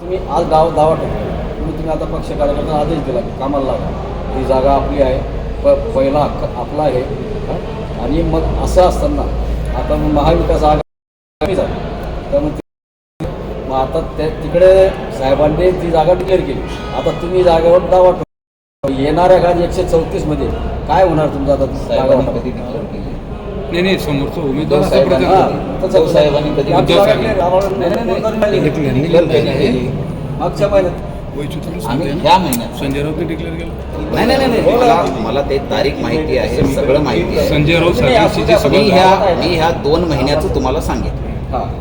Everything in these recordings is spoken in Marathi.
तुम्ही आज दावा दावा टाकला तुम्ही तुम्ही आता पक्ष कार्यकर्ता आदेश दिला की कामाला लागा ही जागा आपली आहे. प पहिला हक्क आपला आहे. हं? आणि मग असं असताना आता मग महाविकास आघाडी कमी झाली त्यामुळे ते- मग आता त्या तिकडे साहेबांनी ती जागा डिक्लेअर केली. आता तुम्ही जागेवर दावा टाकला येणाऱ्या काळात एकशे चौतीसमध्ये काय होणार तुमचं आता जागा साहेबांनी वाटप? कधी डिक्लेअर केली? नाही नाही समोरचा उमेदवार असा प्रचार करतो. उद्धव साहेबांनी मागच्या महिन्यात वैचित्र्य आम्ही संजय- ह्या महिन्यात संजय राऊतने डिक्लेअर केलं. नाही नाही नाही नाही. मला मला ते तारीख माहिती आहे सगळं माहिती आहे. संजय राऊत नाही, साहेबांची जी असू सभा मी. ह्या मी ह्या दोन महिन्याचं तुम्हाला सांगितलं.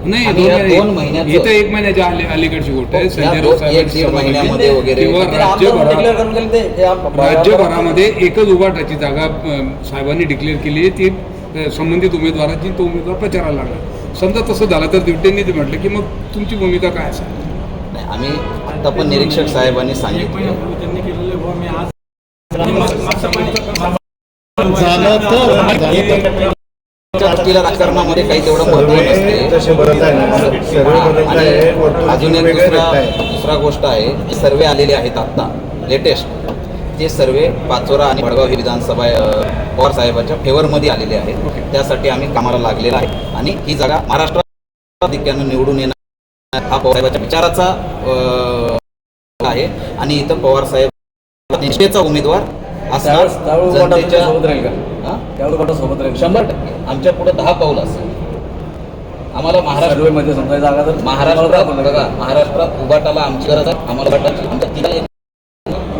नाही दोन या महिने- दोन महिन्याचं- इथं एक महिन्याच्या अली- अलीकडची गोष्ट आहे. संजय राऊत एक साहेबांची दीड सभा महिन्यामध्ये. वगैरे. किंवा ते आमदार डिक्लेअर राज्यभरात करून गेले ते- ते आम- राज्यभरामध्ये एकच उभाटाची जागा अं, साहेबांनी डिक्लेअर केली ती अं, संबंधित उमेदवाराची तो उमेदवार प्रचाराला लागला. समजा तसं झालं तर दिवटेंनी ते म्हटलं की मग तुमची भूमिका काय असेल? नाही आम्ही आता पण निरीक्षक साहेबांनी सांगितलं. राजकारणामध्ये काही तेवढं महत्त्व नसते. अजून एक दुसरा दुसरा गोष्ट आहे सर्वे आलेले आहेत आत्ता लेटेस्ट ते सर्वे पाचोरा आणि वडगाव ही विधानसभा पवार साहेबांच्या फेवरमध्ये आलेले आहेत. त्यासाठी आम्ही कामाला लागलेला आहे. आणि ही जागा महाराष्ट्रात निवडून येणार हा पवार साहेबांच्या विचाराचा आहे. आणि इथं पवार साहेब निष्ठेचा उमेदवार सोबत राहील शंभर टक्के. आमच्या पुढे दहा पाऊल असेल. आम्हाला महाराष्ट्र महाराष्ट्रात बघा महाराष्ट्रात उभाटाला आमची गरज आहे. आम्हाला उभाटाची आमच्या तिला एक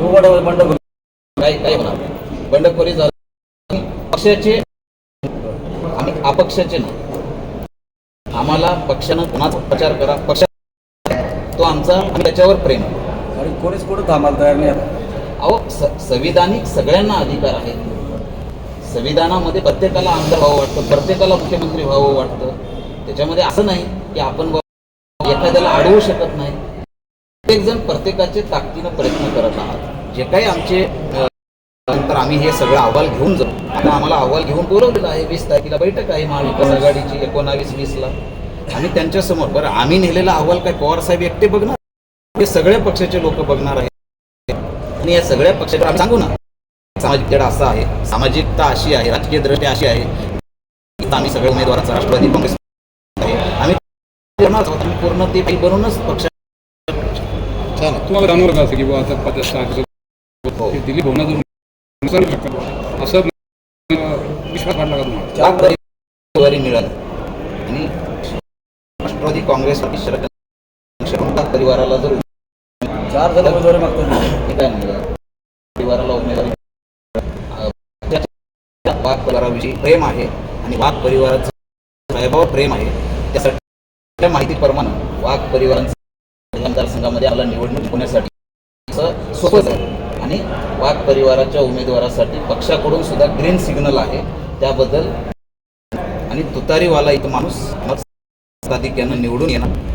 उभाटा बंड करू काय काय होणार बंडखोरी झाली. पक्षाचे आम्ही अपक्षाचे नाही. आम्हाला पक्षानं कुणाचा प्रचार करा. पक्ष तो आमचा त्याच्यावर प्रेम. आणि कोणीच कुठं थांबायला तयार नाही अहो संविधानिक सगळ्यांना अधिकार आहे संविधानामध्ये प्रत्येकाला आमदार व्हावं वाटतं. प्रत्येकाला मुख्यमंत्री व्हावं वाटतं. त्याच्यामध्ये असं नाही की आपण एखाद्याला अडवू शकत नाही. प्रत्येक जण प्रत्येकाचे ताकदीनं प्रयत्न करत आहात. जे काही आमचे अ, नंतर आम्ही हे सगळं अहवाल घेऊन जाऊ. आता आम्हाला अहवाल घेऊन बोलवलेलं आहे वीस तारखेला बैठक आहे महाविकास आघाडीची एकोणावीस वीसला. आम्ही त्यांच्यासमोर बरं आम्ही नेलेला अहवाल काय पवार साहेब एकटे बघणार? हे सगळ्या पक्षाचे लोक बघणार आहेत. आणि या सगळ्या पक्षाला आम्ही सांगू ना. सामाजिक तेढा असा आहे. सामाजिकता अशी आहे राजकीय दृष्ट्या अशी आहे. आम्ही सगळ्या उमेदवारांचा राष्ट्रवादी काँग्रेस आहे. आम्ही पूर्ण ते काही बनवूनच पक्ष तुम्हाला जाणवलं का असं की बुवा आता हो. दिलीप भवना जर चालू शकतात असं विश्वास वाटला का तुम्हाला? चार परिवारी मिळाली आणि राष्ट्रवादी काँग्रेस पार्टी शरद शरद परिवाराला जर चार जण उमेदवारी मागतात. काय म्हणलं परिवाराला उमेदवारी वाघ परिवाराविषयी प्रेम आहे आणि वाघ परिवाराचं साहेबावर प्रेम आहे. त्यासाठी त्या माहितीप्रमाणे वाघ परिवारांचं मतदारसंघामध्ये आपला निवडणूक होण्यासाठी असं सोपंच आहे आणि वाघ परिवाराच्या उमेदवारासाठी पक्षाकडून सुद्धा ग्रीन सिग्नल आहे. त्याबद्दल आणि तुतारीवाला इथं माणूस मत निवडून येणार.